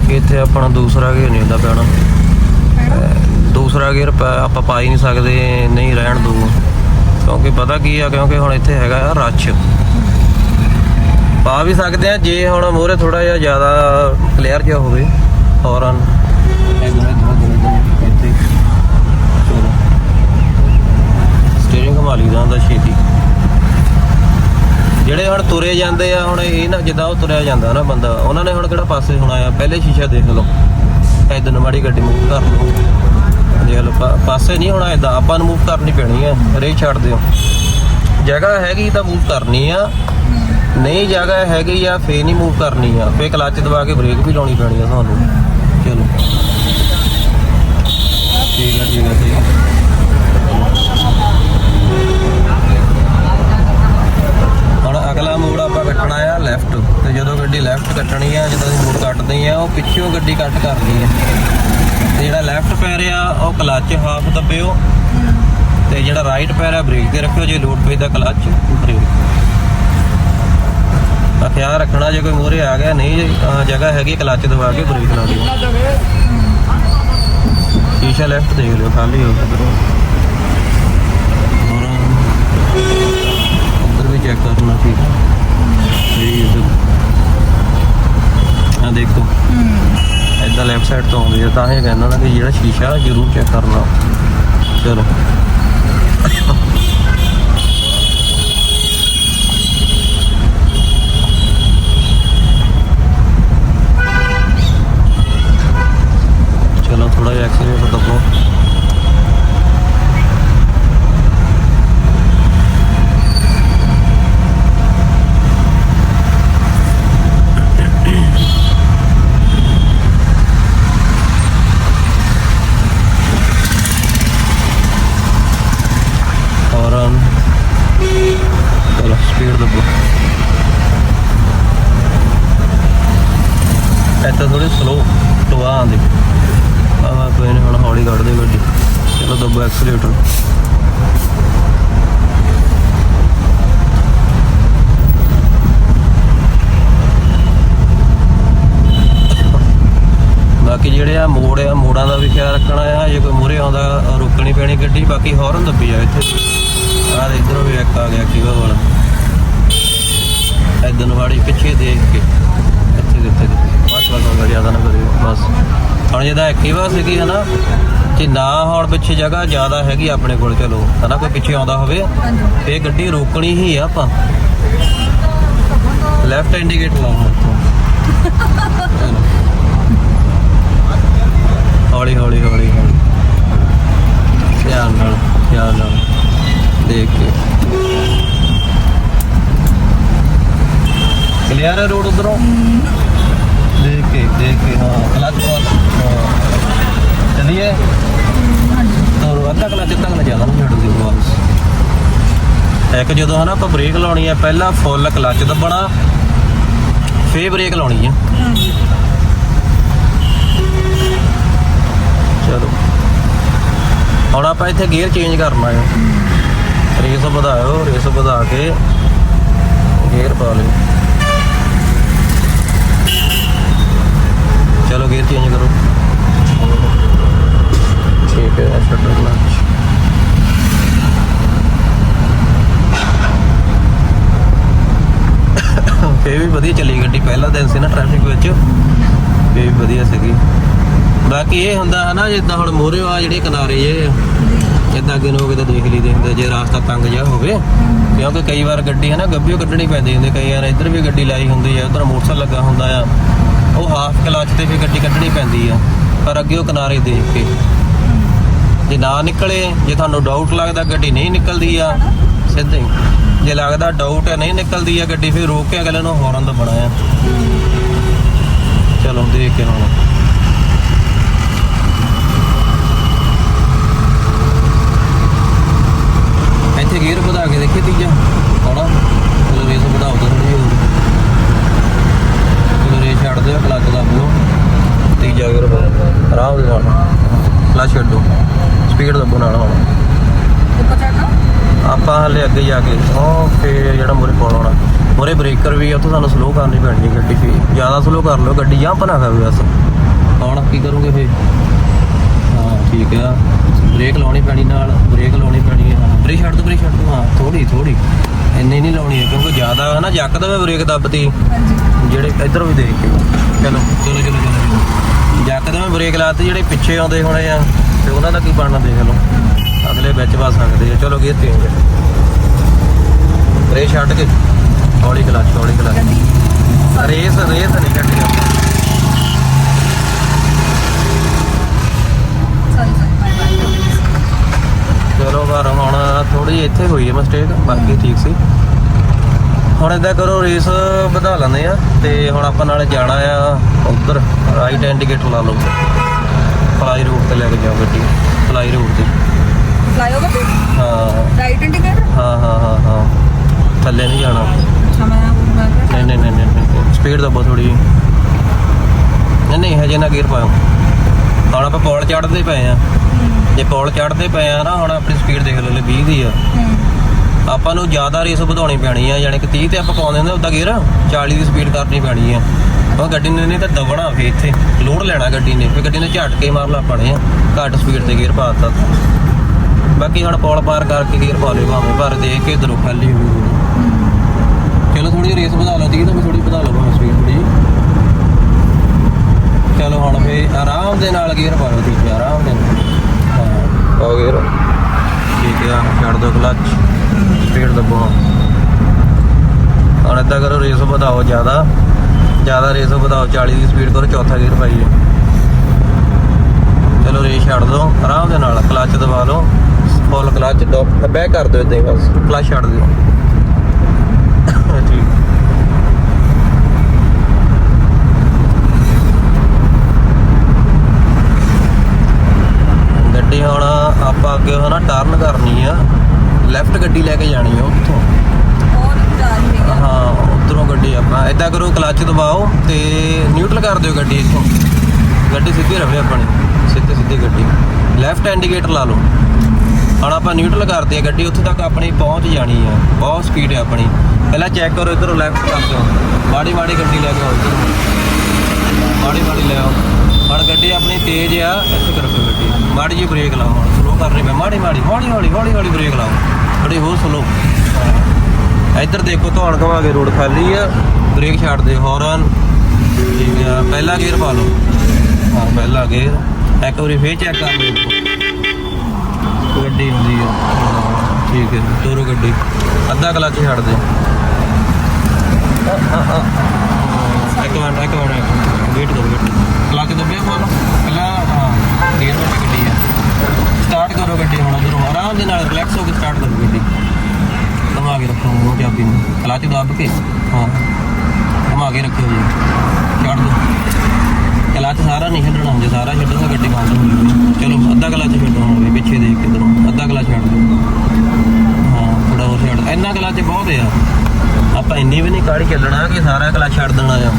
ਬਾਕੀ ਇੱਥੇ ਆਪਣਾ ਦੂਸਰਾ ਗੇਅਰ ਨਹੀਂ ਹੁੰਦਾ ਪੈਣਾ ਦੂਸਰਾ ਗੇਅਰ ਆਪਾਂ ਪਾ ਹੀ ਨਹੀਂ ਸਕਦੇ ਨਹੀਂ ਰਹਿਣ ਦੋ ਕਿਉਂਕਿ ਪਤਾ ਕੀ ਆ ਕਿਉਂਕਿ ਹੁਣ ਇੱਥੇ ਹੈਗਾ ਆ ਰਸ਼। ਪਾ ਵੀ ਸਕਦੇ ਆ ਜੇ ਹੁਣ ਮੋਰੇ ਥੋੜਾ ਜਿਹਾ ਜ਼ਿਆਦਾ ਕਲੀਅਰ ਜਿਹਾ ਹੋਵੇ ਹੌਰਨ ਸਟੀਅਰਿੰਗ ਘੁਮਾ ਲਈਦਾ ਹੁੰਦਾ ਛੇਤੀ ਜਿਹੜੇ ਹੁਣ ਤੁਰੇ ਜਾਂਦੇ ਆ, ਹੁਣ ਇਹ ਨਾ ਜਿੱਦਾਂ ਉਹ ਤੁਰਿਆ ਜਾਂਦਾ ਨਾ ਬੰਦਾ, ਉਹਨਾਂ ਨੇ ਹੁਣ ਕਿਹੜਾ ਪਾਸੇ ਹੋਣਾ ਆ? ਪਹਿਲੇ ਸ਼ੀਸ਼ਾ ਦੇਖ ਲਓ। ਇਦਾਂ ਨੂੰ ਮਾੜੀ ਗੱਡੀ ਮੂਵ ਕਰ ਲਓ। ਦੇਖ ਲਓ ਪਾਸੇ ਨਹੀਂ ਹੋਣਾ ਇਦਾਂ, ਆਪਾਂ ਨੂੰ ਮੂਵ ਕਰਨੀ ਪੈਣੀ ਆ ਰੇ ਛੱਡ ਦਿਓ। ਜਗ੍ਹਾ ਹੈਗੀ ਤਾਂ ਮੂਵ ਕਰਨੀ ਆ। ਨਹੀਂ ਜਗ੍ਹਾ ਹੈਗੀ ਆ, ਫੇਰ ਨਹੀਂ ਮੂਵ ਕਰਨੀ ਆ। ਫੇਰ ਕਲੱਚ ਦਬਾ ਕੇ ਬ੍ਰੇਕ ਵੀ ਲਾਉਣੀ ਪੈਣੀ ਆ ਤੁਹਾਨੂੰ। ਚਲੋ। ਠੀਕ ਆ ਠੀਕ ਆ ਠੀਕ ਆ। ਲੈਫਟ ਕੱਟਣੀ ਆ, ਜਦੋਂ ਅਸੀਂ ਮੋੜ ਕੱਟਦੇ ਆ, ਉਹ ਪਿੱਛੋਂ ਗੱਡੀ ਕੱਟ ਕਰਨੀ ਆ। ਤੇ ਜਿਹੜਾ ਲੈਫਟ ਪੈਰ ਆ ਉਹ ਕਲੱਚ ਹਾਫ ਦੱਬਿਓ। ਤੇ ਜਿਹੜਾ ਰਾਈਟ ਪੈਰ ਆ ਬ੍ਰੇਕ ਤੇ ਰੱਖਿਓ, ਜੇ ਲੋਡ ਪੈਂਦਾ ਕਲੱਚ ਬ੍ਰੇਕ ਆ ਖਿਆਲ ਰੱਖਣਾ, ਜੇ ਕੋਈ ਮੂਹਰੇ ਆ ਗਿਆ, ਨਹੀਂ ਜਗ੍ਹਾ ਹੈਗੀ ਕਲੱਚ ਦਬਾ ਕੇ ਬ੍ਰੇਕ ਲਾ ਦਿਓ। ਸ਼ੀਸ਼ਾ ਲੈਫਟ ਦੇਖ ਲਿਓ, ਖਾਲੀ ਹੋ ਉਧਰੋਂ ਉਧਰ ਵੀ ਚੈੱਕ ਕਰਨਾ ਠੀਕ ਸਹੀ ਆ ਦੇਖੋ ਇਦਾਂ ਲੈਫਟ ਸਾਈਡ ਤੋਂ ਆਉਂਦੀ ਹੈ ਤਾਂ ਇਹ ਕਹਿੰਦਾ ਨਾ ਕਿ ਜਿਹੜਾ ਸ਼ੀਸ਼ਾ ਜ਼ਰੂਰ ਚੈੱਕ ਕਰਨਾ। ਚਲੋ ਚਲੋ ਥੋੜਾ ਜਿਹਾ ਐਕਸੀਲੇਟਰ ਦਬੋ ਹੌਰਨ ਚਲੋ ਸਪੀਡ ਦਬੋ ਇੱਥੇ ਥੋੜੀ ਸਲੋ ਟਵਾ ਆਂਦੀ ਆਵਾ ਕੋਈ ਨਹੀਂ ਹੁਣ ਹੌਲੀ ਕੱਢ ਦੇ ਗੱਡੀ। ਚਲੋ ਦੱਬੋ ਐਕਸੀਲੇਟਰ ਬਾਕੀ ਜਿਹੜੇ ਆ ਮੋੜ ਆ, ਮੋੜਾਂ ਦਾ ਵੀ ਖਿਆਲ ਰੱਖਣਾ ਆ। ਜੇ ਕੋਈ ਮੂਹਰੇ ਆਉਂਦਾ, ਰੋਕਣੀ ਪੈਣੀ ਗੱਡੀ, ਬਾਕੀ ਹੌਰਨ ਦੱਬੀ ਆ ਇੱਥੇ। ਆਹ ਇਧਰੋਂ ਵੀ ਇੱਕ ਆ ਗਿਆ ਕਿਵਾ ਵਾਲਾ। ਇਦਾਂ ਵਾੜੀ ਪਿੱਛੇ ਦੇਖ ਕੇ। ਇੱਥੇ ਕਿੱਥੇ ਬਸ ਬਸ ਹੋ ਜ਼ਿਆਦਾ ਨਾ ਕਰਿਓ ਬਸ। ਹੁਣ ਜਿਹਦਾ ਐਕਟਿਵਾ ਸੀਗੀ ਹਨਾ ਜੇ ਨਾ ਹੁਣ ਪਿੱਛੇ ਜਗ੍ਹਾ ਜ਼ਿਆਦਾ ਹੈਗੀ ਆਪਣੇ ਕੋਲ ਚਲੋ ਹਨਾ ਕੋਈ ਪਿੱਛੇ ਆਉਂਦਾ ਹੋਵੇ ਫੇਰ ਗੱਡੀ ਰੋਕਣੀ ਹੀ ਆ ਆਪਾਂ। ਲੈਫਟ ਇੰਡੀਕੇਟਰ ਲਾਉਣਾ ਹੌਲੀ ਹੌਲੀ ਹੌਲੀ ਧਿਆਨ ਨਾਲ ਧਿਆਨ ਨਾਲ। ਦੇਖ ਕੇ। ਕਲੀਅਰ ਹੈ ਰੋਡ ਉਧਰੋਂ? ਦੇਖ ਕੇ ਦੇਖ ਕੇ, ਹਾਂ, ਕਲਚ ਪਾਸ ਹਾਂ। ਚਲਿਏ? ਅੱਧਾ ਕਲਚ ਤੱਕ ਨਾ ਜ਼ਿਆਦਾ ਨਹੀਂ ਛੱਡ ਵਾਪਸ। ਇੱਕ ਜਦੋਂ ਹਨਾ ਆਪਾਂ ਬ੍ਰੇਕ ਲਾਉਣੀ ਹੈ ਪਹਿਲਾਂ ਫੁੱਲ ਕਲਚ ਦੱਬਣਾ, ਫੇਰ ਬ੍ਰੇਕ ਲਾਉਣੀ ਆ। ਚਲੋ। ਹੁਣ ਆਪਾਂ ਇੱਥੇ ਗੇਅਰ ਚੇਂਜ ਕਰਨਾ ਹੈ ਰੇਸ ਵਧਾਓ ਰੇਸ ਵਧਾ ਕੇ ਗੇਅਰ ਪਾ ਲਿਓ ਚਲੋ ਗੇਅਰ ਚੇਂਜ ਕਰੋ ਠੀਕ ਹੈ ਛੱਡੋ ਕਲਚ ਫੇਰ ਵੀ ਵਧੀਆ ਚੱਲੀ ਗੱਡੀ ਪਹਿਲਾ ਦਿਨ ਸੀ ਨਾ ਟ੍ਰੈਫਿਕ ਵਿੱਚ ਫੇਰ ਵੀ ਵਧੀਆ ਸੀਗੀ ਬਾਕੀ ਇਹ ਨਾ ਜਿੱਦਾਂ ਹੁਣ ਮੋਰੇ ਆ ਜਿਹੜੇ ਕਿਨਾਰੇ ਜੇ ਜਿੱਦਾਂ ਅੱਗੇ ਨੂੰ ਹੋ ਕੇ ਤਾਂ ਦੇਖ ਲਈ ਦੇਖਦੇ ਜੇ ਰਾਸਤਾ ਤੰਗ ਜਿਹਾ ਹੋਵੇ। ਕਿਉਂਕਿ ਕਈ ਵਾਰ ਗੱਡੀ ਹੈ ਨਾ, ਗੱਭਿਓ ਕੱਢਣੀ ਪੈਂਦੀ ਹੁੰਦੀ, ਕਈ ਵਾਰ ਇੱਧਰ ਵੀ ਗੱਡੀ ਲਾਈ ਹੁੰਦੀ ਆ, ਉਧਰ ਮੋਟਰਸਾਈਕਲ ਲੱਗਾ ਹੁੰਦਾ ਆ। ਉਹ ਹਾਫ ਕਲਚ ਤੇ ਵੀ ਗੱਡੀ ਕੱਢਣੀ ਪੈਂਦੀ ਆ, ਪਰ ਅੱਗੇ ਉਹ ਕਿਨਾਰੇ ਦੇਖ ਕੇ। ਜੇ ਨਾ ਨਿਕਲੇ, ਜੇ ਤੁਹਾਨੂੰ ਡਾਊਟ ਲੱਗਦਾ ਗੱਡੀ ਨਹੀਂ ਨਿਕਲਦੀ ਆ, ਸਿੱਧੇ ਜੇ ਲੱਗਦਾ ਡਾਊਟ ਨਹੀਂ ਨਿਕਲਦੀ ਆ ਗੱਡੀ, ਫਿਰ ਰੋਕ ਕੇ ਅਗਲੇ ਨੂੰ ਹੌਰਨ ਬਣਾ ਆ। ਚਲੋ, ਦੇਖ ਕੇ ਹੁਣ ਇੱਥੇ ਗੇਅਰ ਵਧਾ ਕੇ ਦੇਖੀ ਤੀਜਾ। ਹੌਲਾ ਚਲੋ ਰੇਸ ਵਧਾਓ ਤਾਂ ਥੋੜੀ ਹੋਰ ਚਲੋ ਰੇਸ ਛੱਡ ਦਿਓ ਕਲੱਚ ਦੱਬ ਲਓ ਤੀਜਾ ਗੇਅਰ ਵਧਾ ਆਰਾਮ ਦੇ ਨਾਲ ਕਲੱਚ ਛੱਡੋ। ਸਪੀਡ ਦੱਬੋ ਨਾਲ ਹੁਣ। ਆਪਾਂ ਹਲੇ ਅੱਗੇ ਜਾ ਕੇ। ਫੇਰ ਜਿਹੜਾ ਮੋਰੇ ਕੋਲ ਆਉਣਾ। ਮੋਰੇ ਬ੍ਰੇਕਰ ਵੀ ਆ ਉੱਥੇ ਸਾਨੂੰ ਸਲੋ ਕਰਨੀ ਪੈਣੀ ਗੱਡੀ ਫੇਰ। ਜ਼ਿਆਦਾ ਸਲੋ ਕਰ ਲਓ ਗੱਡੀ ਜੰਪ ਨਾ ਖਾਵੇ ਬਸ। ਹੁਣ ਕੀ ਕਰੋਗੇ ਫੇ ਹਾਂ ਠੀਕ ਆ। ਬ੍ਰੇਕ ਲਾਉਣੀ ਪੈਣੀ ਨਾਲ। ਬ੍ਰੇਕ ਲਾਉਣੀ ਪੈਣੀ ਹੈ ਬ੍ਰੇਕ ਛੱਡ ਦੋ ਬ੍ਰੇਕ ਛੱਡ ਦੋ ਹਾਂ ਥੋੜੀ ਥੋੜੀ ਇੰਨੀ ਨਹੀਂ ਲਾਉਣੀ ਹੈ ਕਿਉਂਕਿ ਜ਼ਿਆਦਾ ਹੈ ਨਾ ਜੱਕਦਾ ਮੈਂ ਬ੍ਰੇਕ ਦੱਬਤੀ ਹਾਂਜੀ। ਜਿਹੜੇ ਇੱਧਰ ਵੀ ਦੇਖ ਕੇ। ਚਲੋ ਚਲੋ ਚਲੋ ਚਲੋ। ਜੱਕਦਾ ਮੈਂ ਬ੍ਰੇਕ ਲਾਤੀ ਜਿਹੜੇ ਪਿੱਛੇ ਆਉਂਦੇ ਹੋਣੇ ਆ ਤੇ ਉਹਨਾਂ ਦਾ ਕੀ ਬਣਨਾ ਦੇਖ ਲਓ। ਅਗਲੇ ਵਿੱਚ ਵਾ ਸਕਦੇ ਆ। ਚਲੋ ਗੇਅਰ ਚੇਂਜ ਬ੍ਰੇਕ ਛੱਡ ਕੇ। ਹੌਲੀ ਕਲਚ ਹੌਲੀ ਕਲਚ ਰੇਸ ਰੇਸ ਨਹੀਂ ਕੱਢੀ ਆਪਾਂ ਚਲੋ ਪਰ ਥੋੜੀ ਇੱਥੇ ਹੋਈ ਹੈ ਮਿਸਟੇਕ ਬਾਕੀ ਠੀਕ ਸੀ। ਹੁਣ ਇਦਾਂ ਕਰੋ ਰੇਸ ਵਧਾ ਲੈਂਦੇ ਆ ਤੇ ਹੁਣ ਆਪਾਂ ਨਾਲੇ ਜਾਣਾ ਆ ਉਧਰ ਰਾਈਟ ਇੰਡੀਕੇਟਰ ਲਾ ਲਓ। ਫਲਾਈ ਰੂਟ ਤੇ ਲੈ ਕੇ ਜਾਓ ਗੱਡੀ ਫਲਾਈ ਰੂਟ ਤੇ। ਫਲਾਈਓਵਰ ਤੇ? ਹਾਂ। ਰਾਈਟ ਇੰਡੀਕੇਟਰ ਹਾਂ ਹਾਂ ਹਾਂ ਹਾਂ। ਥੱਲੇ ਨਹੀਂ ਜਾਣਾ। ਨਹੀਂ ਨਹੀਂ ਨਹੀਂ ਨਹੀਂ ਸਪੀਡ ਦੱਬੋ ਥੋੜੀ ਨਹੀਂ ਨਹੀਂ ਹਜੇ ਨਾ ਗੇਅਰ ਪਾਓ ਹੁਣ ਆਪਾਂ ਪੌਲ ਚੜ੍ਹਦੇ ਪਏ ਆ ਜੇ ਪੌਲ ਚੜ੍ਹਦੇ ਪਏ ਆ ਨਾ ਹੁਣ ਆਪਣੀ ਸਪੀਡ ਦੇਖ ਲਓ ਲੈ 20 ਦੀ ਆ। ਆਪਾਂ ਨੂੰ ਜ਼ਿਆਦਾ ਰੇਸ ਵਧਾਉਣੀ ਪੈਣੀ ਆ ਯਾਨੀ ਕਿ 30 ਤੇ ਆਪਾਂ ਪਾਉਂਦੇ ਹੁੰਦੇ ਉਦਾਂ ਗੇਅਰ 40 ਦੀ ਸਪੀਡ ਕਰਨੀ ਪੈਣੀ ਆ। ਉਹ ਗੱਡੀ ਨੇ ਨਹੀਂ ਤਾਂ ਦਬਣਾ ਫੇ ਇੱਥੇ ਲੋਡ ਲੈਣਾ ਗੱਡੀ ਨੇ ਫੇ ਗੱਡੀ ਨੇ ਝਟਕੇ ਮਾਰਨਾ ਪਣੇ ਆ ਘੱਟ ਸਪੀਡ ਤੇ ਗੇਅਰ ਪਾਤਾ ਬਾਕੀ ਹੁਣ ਪੌਲ ਪਾਰ ਕਰਕੇ ਗੇਅਰ ਪਾ ਲਿਓ ਭਾਵੇਂ ਪਰ ਦੇਖ ਕੇ ਇਧਰੋਂ ਖਾਲੀ ਹੋਈ ਚਲੋ ਥੋੜੀ ਰੇਸ ਵਧਾ ਲਓ 30 ਤੋਂ ਵੀ ਥੋੜੀ ਵਧਾ ਲਓ ਭਾਵੇਂ ਸਪੀਡ ਥੋੜੀ ਚਲੋ ਹੁਣ ਫੇ ਆਰਾਮ ਦੇ ਨਾਲ ਗੇਅਰ ਪਾਓ ਤੁਸੀਂ ਆਰਾਮ ਦੇ ਨਾਲ। ਹਾਂ ਪਾਓ ਗੇਅਰ ਠੀਕ ਆ ਛੱਡ ਦਿਓ ਕਲੱਚ ਸਪੀਡ ਦੱਬੋ। ਹੁਣ ਏਦਾਂ ਕਰੋ ਰੇਸ ਵਧਾਓ ਜ਼ਿਆਦਾ। ਜ਼ਿਆਦਾ ਰੇਸ ਵਧਾਓ 40 ਦੀ ਸਪੀਡ ਕਰੋ ਚੌਥਾ ਗੇਅਰ ਪਾਈਏ। ਚਲੋ ਰੇਸ ਛੱਡ ਦਿਓ ਆਰਾਮ ਦੇ ਨਾਲ। ਕਲੱਚ ਦਬਾ ਲਓ। ਫੁੱਲ ਕਲੱਚ ਬੈਕ ਕਰ ਦਿਓ ਇਦਾਂ ਹੀ ਬਸ। ਕਲੱਚ ਛੱਡ ਦਿਓ ਠੀਕ ਗੱਡੀ ਹੁਣ ਆਪਾਂ ਅੱਗੇ ਹਨਾ ਟਰਨ ਕਰਨੀ ਆ। ਲੈਫਟ ਗੱਡੀ ਲੈ ਕੇ ਜਾਣੀ ਆ ਉੱਥੋਂ। ਹੈ ਉਧਰੋਂ ਗੱਡੀ ਆਪਾਂ। ਏਦਾਂ ਕਰੋ ਕਲੱਚ ਦਬਾਓ ਤੇ ਨਿਊਟਰਲ ਕਰ ਦਿਓ ਗੱਡੀ ਇੱਥੋਂ। ਗੱਡੀ ਸਿੱਧੀ ਰਵੇ ਆਪਣੀ। ਸਿੱਧੀ ਸਿੱਧੀ ਗੱਡੀ। ਲੈਫਟ ਇੰਡੀਕੇਟਰ ਲਾ ਲਓ। ਹੁਣ ਆਪਾਂ ਨਿਊਟਰਲ ਕਰਦੇ ਆ ਗੱਡੀ ਉੱਥੇ ਤੱਕ ਆਪਣੀ ਪਹੁੰਚ ਜਾਣੀ ਆ। ਬਹੁਤ ਸਪੀਡ ਹੈ ਆਪਣੀ। ਪਹਿਲਾਂ ਚੈੱਕ ਕਰੋ ਇਧਰੋਂ ਲੈਫਟ ਕਰ ਦਿਓ। ਮਾੜੀ ਮਾੜੀ ਗੱਡੀ ਲੈ ਕੇ ਆਓ। ਮਾੜੀ ਮਾੜੀ ਲੈ ਆਓ। ਹੁਣ ਗੱਡੀ ਆਪਣੀ ਤੇਜ਼ ਆ ਇੱਥੇ ਕਰੋ ਗੱਡੀ। ਮਾੜੀ ਜੀ ਬ੍ਰੇਕ ਲਾਓ ਹੁਣ। ਕਰ ਕਰਨੀ ਮੈਂ, ਮਾੜੀ ਮਾੜੀ, ਹੌਲੀ ਹੌਲੀ ਹੌਲੀ ਹੌਲੀ ਬ੍ਰੇਕ ਲਾਓ। ਥੋੜੀ ਹੋਰ ਸਲੋ ਇੱਧਰ ਦੇਖੋ, ਧੌਣ ਘਵਾ ਕੇ ਰੋਡ ਖਾਲੀ ਆ। ਬ੍ਰੇਕ ਛੱਡ ਦੇ ਹੌਰਨ ਠੀਕ ਪਹਿਲਾ ਗੇਅਰ ਪਾ ਲਓ। ਹਾਂ, ਪਹਿਲਾ ਗੇਅਰ ਇੱਕ ਵਾਰੀ ਫੇਰ ਚੈੱਕ ਕਰ ਲਓ ਗੱਡੀ ਹੁੰਦੀ ਆ। ਠੀਕ ਹੈ, ਤੋਰੋ ਗੱਡੀ। ਅੱਧਾ ਕਲੱਚ ਛੱਡ ਦੇ ਇੱਕ ਮਿੰਟ ਇੱਕ ਮਿੰਟ। ਵੇਟ ਕਰੋ ਵੇਟ ਕਲੱਚ ਦੱਬਿਆ ਕੋਲ ਪਹਿਲਾਂ, ਹਾਂ ਗੇਅਰ ਵਾਲੀ ਸਟਾਰਟ ਕਰੋ ਗੱਡੀ ਹੁਣ ਉਧਰੋਂ ਆਰਾਮ ਦੇ ਨਾਲ ਰਿਲੈਕਸ ਹੋ ਕੇ ਸਟਾਰਟ ਕਰੋ ਗੱਡੀ। ਘੁਮਾ ਕੇ ਰੱਖੋ ਉਹ ਚਾਬੀ ਨੂੰ। ਕਲੱਚ ਦੱਬ ਕੇ। ਹਾਂ। ਘੁਮਾ ਕੇ ਰੱਖਿਓ ਜੀ। ਛੱਡ ਦਿਓ ਕਲੱਚ ਸਾਰਾ ਨਹੀਂ ਛੱਡਣਾ ਜੇ ਸਾਰਾ ਛੱਡੋਗੇ ਗੱਡੀ ਬੰਦ ਹੋ ਜੂਗੀ। ਚਲੋ ਅੱਧਾ ਕਲੱਚ ਛੱਡੋ ਹੁਣ ਪਿੱਛੇ ਦੇਖ ਕੇ ਇਧਰੋਂ ਅੱਧਾ ਕਲੱਚ ਛੱਡ ਦਿਓ। ਹਾਂ ਥੋੜਾ ਹੋਰ ਛੱਡ। ਇੰਨਾ ਕਲੱਚ ਬਹੁਤ ਆ। ਆਪਾਂ ਇੰਨੀ ਵੀ ਨਹੀਂ ਕਾੜੀ ਚੱਲਣਾ ਕਿ ਸਾਰਾ ਕਲੱਚ ਛੱਡ ਦੇਣਾ ਆ।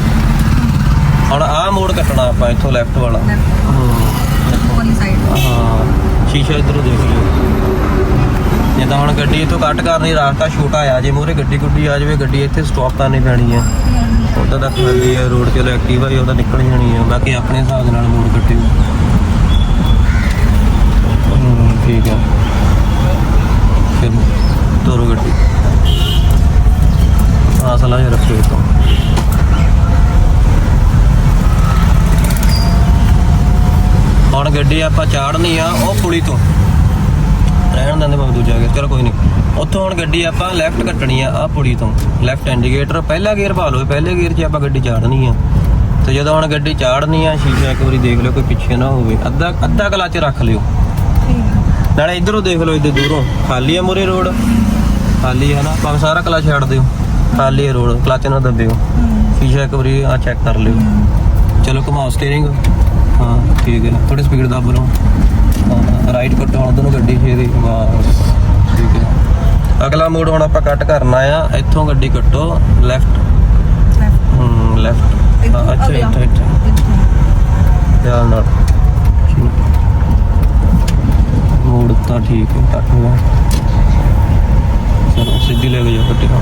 ਹੁਣ ਆਹ ਮੋੜ ਕੱਟਣਾ ਆਪਾਂ ਇੱਥੋਂ ਲੈਫਟ ਵਾਲਾ। ਹਾਂ। ਵਾਲੀ ਸਾਈਡ ਹਾਂ। ਸ਼ੀਸ਼ਾ ਇਧਰੋਂ ਦੇਖ ਲਿਓ। ਜਿੱਦਾਂ ਹੁਣ ਗੱਡੀ ਇੱਥੋਂ ਕੱਟ ਕਰਨੀ ਰਾਸਤਾ ਛੋਟਾ ਆ, ਜੇ ਮੂਹਰੇ ਗੱਡੀ ਗੁੱਡੀ ਆ ਜਾਵੇ, ਗੱਡੀ ਇੱਥੇ ਸਟਾਪ ਕਰਨੀ ਪੈਣੀ ਆ। ਉਹਦਾ ਤਾਂ ਖਾਲੀ ਆ ਰੋਡ ਚਲੋ ਐਕਟਿਵਾ ਹੀ ਉਹਦਾ ਨਿਕਲ ਜਾਣੀ ਆ। ਬਾਕੀ ਆਪਣੇ ਹਿਸਾਬ ਦੇ ਨਾਲ ਮੋੜ ਕੱਟਿਓ ਠੀਕ ਆ। ਫਿਰ ਤੋਰੋ ਗੱਡੀ। ਆਸਲਾ ਜਿਹਾ ਰੱਖਿਓ ਤੋਂ ਹੁਣ ਗੱਡੀ ਆਪਾਂ ਚਾੜਨੀ ਆ ਉਹ ਪੁਲੀ ਤੋਂ। ਰਹਿਣ ਦਿੰਦੇ ਮੈਂ ਦੂਜਾ ਗੇਅਰ ਚਲੋ ਕੋਈ ਨਹੀਂ ਉੱਥੋਂ ਹੁਣ ਗੱਡੀ ਆਪਾਂ ਲੈਫਟ ਕੱਟਣੀ ਆ ਆ ਪੁਲੀ ਤੋਂ। ਲੈਫਟ ਇੰਡੀਕੇਟਰ ਪਹਿਲਾ ਗੇਅਰ ਪਾ ਲਓ ਪਹਿਲੇ ਗੇਅਰ 'ਚ ਆਪਾਂ ਗੱਡੀ ਚਾੜਨੀ ਆ। ਤੇ ਜਦੋਂ ਹੁਣ ਗੱਡੀ ਚਾੜਨੀ ਆ ਸ਼ੀਸ਼ਾ ਇੱਕ ਵਾਰੀ ਦੇਖ ਲਿਓ ਕੋਈ ਪਿੱਛੇ ਨਾ ਹੋਵੇ। ਅੱਧਾ ਅੱਧਾ ਕਲਚ ਰੱਖ ਲਿਓ। ਨਾਲੇ ਇਧਰੋਂ ਦੇਖ ਲਓ ਇੱਧਰ ਦੂਰੋਂ। ਖਾਲੀ ਆ ਮੂਰੇ ਰੋਡ? ਖਾਲੀ ਹੈ ਨਾ? ਭਾਵੇਂ ਸਾਰਾ ਕਲਚ ਛੱਡ ਦਿਓ। ਖਾਲੀ ਹੈ ਰੋਡ ਕਲਚ ਨਾ ਦੱਬਿਓ। ਸ਼ੀਸ਼ਾ ਇੱਕ ਵਾਰੀ ਆ ਚੈੱਕ ਕਰ ਲਿਓ। ਚਲੋ ਘੁਮਾਓ ਸਟੀਅਰਿੰਗ ਹਾਂ ਠੀਕ ਹੈ। ਥੋੜੀ ਸਪੀਡ ਦੱਬ ਲਓ। ਹਾਂ ਰਾਈਟ ਕੱਟੋ ਹੁਣ ਦੋਨੋਂ ਗੱਡੀ ਛੇਦੀ ਬਸ ਠੀਕ ਹੈ। ਅਗਲਾ ਮੋੜ ਹੁਣ ਆਪਾਂ ਕੱਟ ਕਰਨਾ ਆ। ਇੱਥੋਂ ਗੱਡੀ ਕੱਟੋ ਲੈਫਟ ਹੂੰ ਲੈਫਟ ਅੱਛਾ ਇੱਥੇ ਇੱਥੇ। ਧਿਆਨ ਨਾਲ। ਮੋੜ ਤਾਂ ਠੀਕ ਹੈ ਕੱਟ ਹੋਇਆ ਚਲੋ ਸਿੱਧੀ ਲੈ ਕੇ ਜਾਓ ਗੱਡੀ ਨੂੰ।